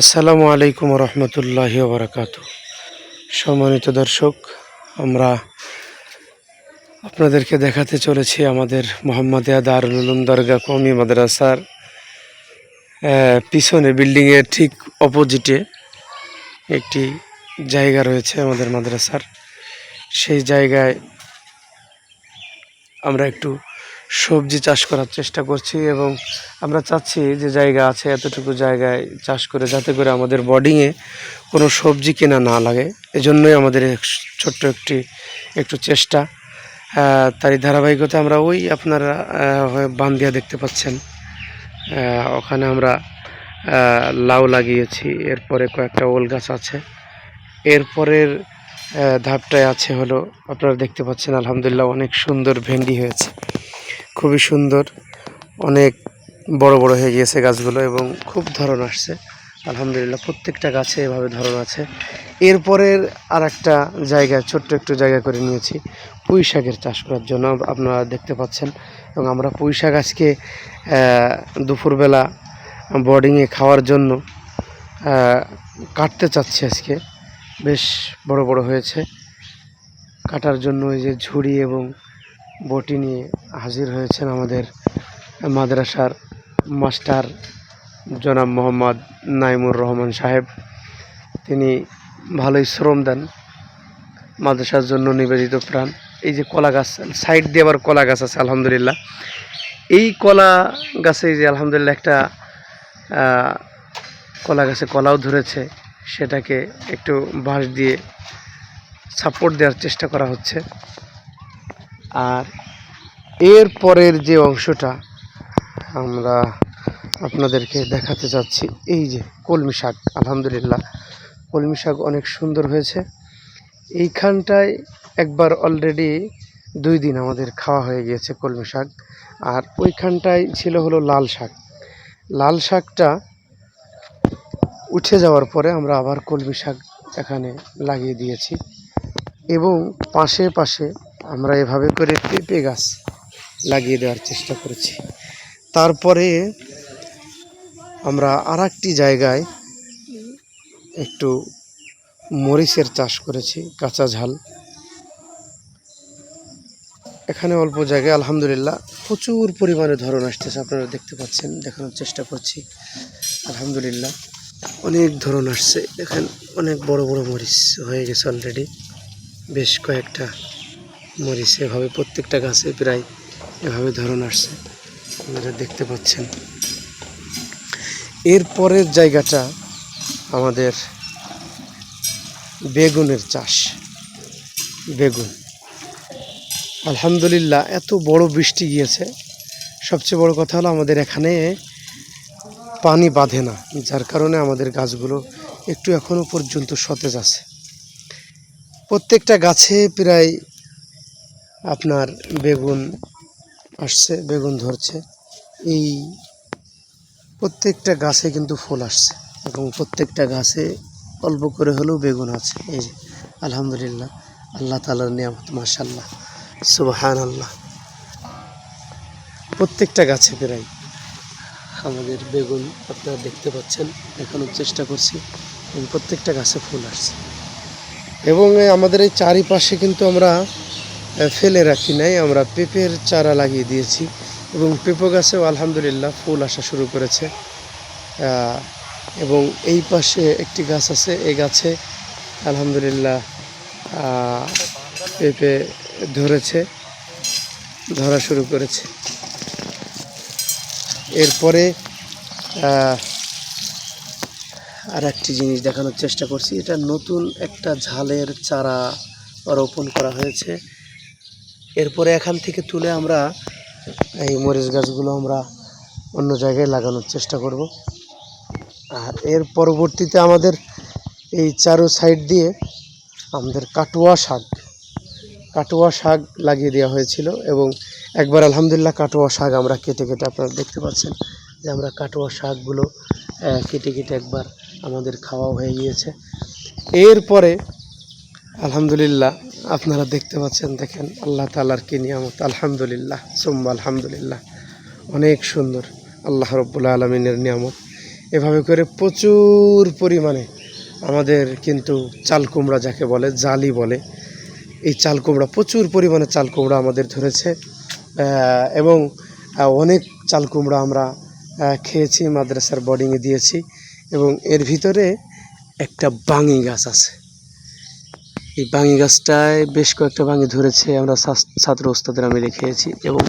আসসালামু আলাইকুম রহমতুল্লাহ বারাকাত সম্মানিত দর্শক, আমরা আপনাদেরকে দেখাতে চলেছি আমাদের মোহাম্মদিয়া দারুল উলুম দরগা কমি মাদ্রাসার পিছনে বিল্ডিংয়ের ঠিক অপোজিটে একটি জায়গা রয়েছে আমাদের মাদ্রাসার। সেই জায়গায় আমরা একটু সবজি চাষ করার চেষ্টা করছি এবং আমরা চাচ্ছি যে জায়গা আছে, এতটুকু জায়গায় চাষ করে যাতে করে আমাদের বোর্ডিংয়ে কোনো সবজি কেনা না লাগে। এজন্যই আমাদের ছোট্ট একটি, একটু চেষ্টা। তারই ধারাবাহিকতা আমরা ওই আপনারা বান্দিয়া দেখতে পাচ্ছেন। ওখানে আমরা লাউ লাগিয়েছি। এরপরে কয়েকটা ওল গাছ আছে। এরপরের ধাপটায় আছে হলো, আপনারা দেখতে পাচ্ছেন আলহামদুলিল্লাহ অনেক সুন্দর ভেন্ডি হয়েছে। খুবই সুন্দর। অনেক বড় বড় হয়ে গিয়েছে গাছগুলো এবং খুব ধরন আসছে। আলহামদুলিল্লাহ, প্রত্যেকটা গাছে এভাবে ধরন আছে। এরপরের আর একটা জায়গা, ছোট্ট একটু জায়গা করে নিয়েছি। পুঁই শাকের চাষ করার জন্য আপনারা দেখতে পাচ্ছেন। এবং আমরা পুঁই শাক আজকে দুপুরবেলা বোর্ডিংয়ে খাওয়ার জন্য কাটতে চাচ্ছি আজকে। বেশ বড় বড় হয়েছে। কাটার জন্য ওই যে ঝুড়ি এবং বটি নিয়ে হাজির হয়েছেন আমাদের মাদ্রাসার মাস্টার জনাব মোহাম্মদ নাইমুর রহমান সাহেব। তিনি ভালোই শ্রম দেন, মাদ্রাসার জন্য নিবেদিত প্রাণ। এই যে কলা গাছ, সাইড দিয়ে আবার কলা গাছ আছে, আলহামদুলিল্লাহ। এই কলা গাছে যে আলহামদুলিল্লাহ একটা কলা গাছে কলাও ধরেছে, সেটাকে একটু বাঁশ দিয়ে সাপোর্ট দেওয়ার চেষ্টা করা হচ্ছে। আর এর পরের যে অংশটা আমরা আপনাদেরকে দেখাতে যাচ্ছি, এই যে কলমি শাক, আলহামদুলিল্লাহ। কলমি শাক অনেক সুন্দর হয়েছে। এইখানটায় একবার অলরেডি দুই দিন আমাদের খাওয়া হয়ে গিয়েছে কলমি শাক। আর ওইখানটায় ছিল হলো লাল শাক। লাল শাকটা উঠে যাওয়ার পরে আমরা আবার কলমি শাক এখানে লাগিয়ে দিয়েছি। এবং পাশে পাশে আমরা এভাবে করে পেঁপে গাছ লাগিয়ে দেওয়ার চেষ্টা করেছি। তারপরে আমরা আর জায়গায় একটু মরিচের চাষ করেছি, কাঁচা ঝাল। এখানে অল্প জায়গায় আলহামদুলিল্লাহ প্রচুর পরিমাণে ধরন আসতেছে, আপনারা দেখতে পাচ্ছেন, দেখানোর চেষ্টা করছি। আলহামদুলিল্লাহ অনেক ধরন আসছে। দেখেন অনেক বড় বড় মরিচ হয়ে গেছে অলরেডি বেশ কয়েকটা। মরিচ এভাবে প্রত্যেকটা গাছে প্রায় এভাবে ধরন আসছে। আপনারা দেখতে পাচ্ছেন। এর পরের জায়গাটা আমাদের বেগুনের চাষ। বেগুন। আলহামদুলিল্লাহ, এত বড় বৃষ্টি গিয়েছে। সবচেয়ে বড় কথা হলো আমাদের এখানে পানি বাঁধে না, যার কারণে আমাদের গাছগুলো একটু এখনও পর্যন্ত সতেজ আছে। প্রত্যেকটা গাছে প্রায় আপনার বেগুন আসছে, বেগুন ধরছে। এই প্রত্যেকটা গাছে কিন্তু ফুল আসছে এবং প্রত্যেকটা গাছে অল্প করে হলেও বেগুন আছে। এই যে, আলহামদুলিল্লাহ, আল্লাহ তালার নিয়ামত মাশাল্লাহ সুবাহান আল্লাহ প্রত্যেকটা গাছে প্রায় আমাদের বেগুন আপনারা দেখতে পাচ্ছেন, দেখানোর চেষ্টা করছি, এবং প্রত্যেকটা গাছে ফুল আসছে। এবং আমাদের এই চারিপাশে কিন্তু আমরা ফেলে রাখি নাই, আমরা পেঁপের চারা লাগিয়ে দিয়েছি এবং পেঁপো গাছেও আলহামদুলিল্লাহ ফুল আসা শুরু করেছে। এবং এই পাশে একটি গাছ আছে, এই গাছে আলহামদুলিল্লাহ পেঁপে ধরেছে, ধরা শুরু করেছে। এরপরে আর একটি জিনিস দেখানোর চেষ্টা করছি, এটা নতুন একটা ঝালের চারা রোপণ করা হয়েছে। এরপরে এখান থেকে তুলে আমরা এই মরিচ গাছগুলো আমরা অন্য জায়গায় লাগানোর চেষ্টা করব। আর এর পরবর্তীতে আমাদের এই চারো সাইড দিয়ে আমাদের কাটুয়া শাক কাটুয়া শাক লাগিয়ে দেওয়া হয়েছিল এবং একবার আলহামদুলিল্লাহ কাটুয়া শাক আমরা কেটে কেটে আপনারা দেখতে পাচ্ছেন যে আমরা কাটুয়া শাকগুলো কেটে কেটে একবার আমাদের খাওয়া হয়ে গিয়েছে। এরপরে আলহামদুলিল্লাহ আপনারা দেখতে পাচ্ছেন, দেখেন, আল্লাহ তালার কি নিয়ামত। আলহামদুলিল্লাহ সোম্বা আলহামদুলিল্লাহ। অনেক সুন্দর, আল্লাহ রব্বুল্লা আলমিনের নিয়ামত। এভাবে করে প্রচুর পরিমাণে আমাদের কিন্তু চাল কুমড়া যাকে বলে, জালি বলে, এই চাল কুমড়া, প্রচুর পরিমাণে চাল কুমড়া আমাদের ধরেছে। এবং অনেক চাল কুমড়া আমরা খেয়েছি, মাদ্রাসার বোর্ডিংয়ে দিয়েছি। এবং এর ভিতরে একটা বাঙি গাছ আছে। এই বাঙি গাছটায় বেশ কয়েকটা বাঙি ধরেছে, আমরা ছাত্র ওস্তাদেরা মিলে খেয়েছি এবং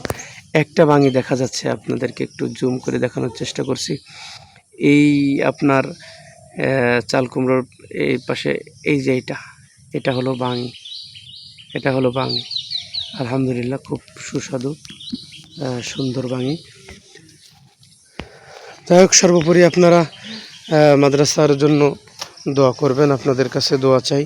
একটা বাঙি দেখা যাচ্ছে, আপনাদেরকে একটু জুম করে দেখানোর চেষ্টা করছি। এই আপনার চাল কুমড়োর এই পাশে, এই যে এটা এটা হলো বাঙি এটা হলো বাঙি আলহামদুলিল্লাহ খুব সুস্বাদু সুন্দর বাঙি যাই হোক, সর্বোপরি আপনারা মাদ্রাসার জন্য দোয়া করবেন, আপনাদের কাছে দোয়া চাই।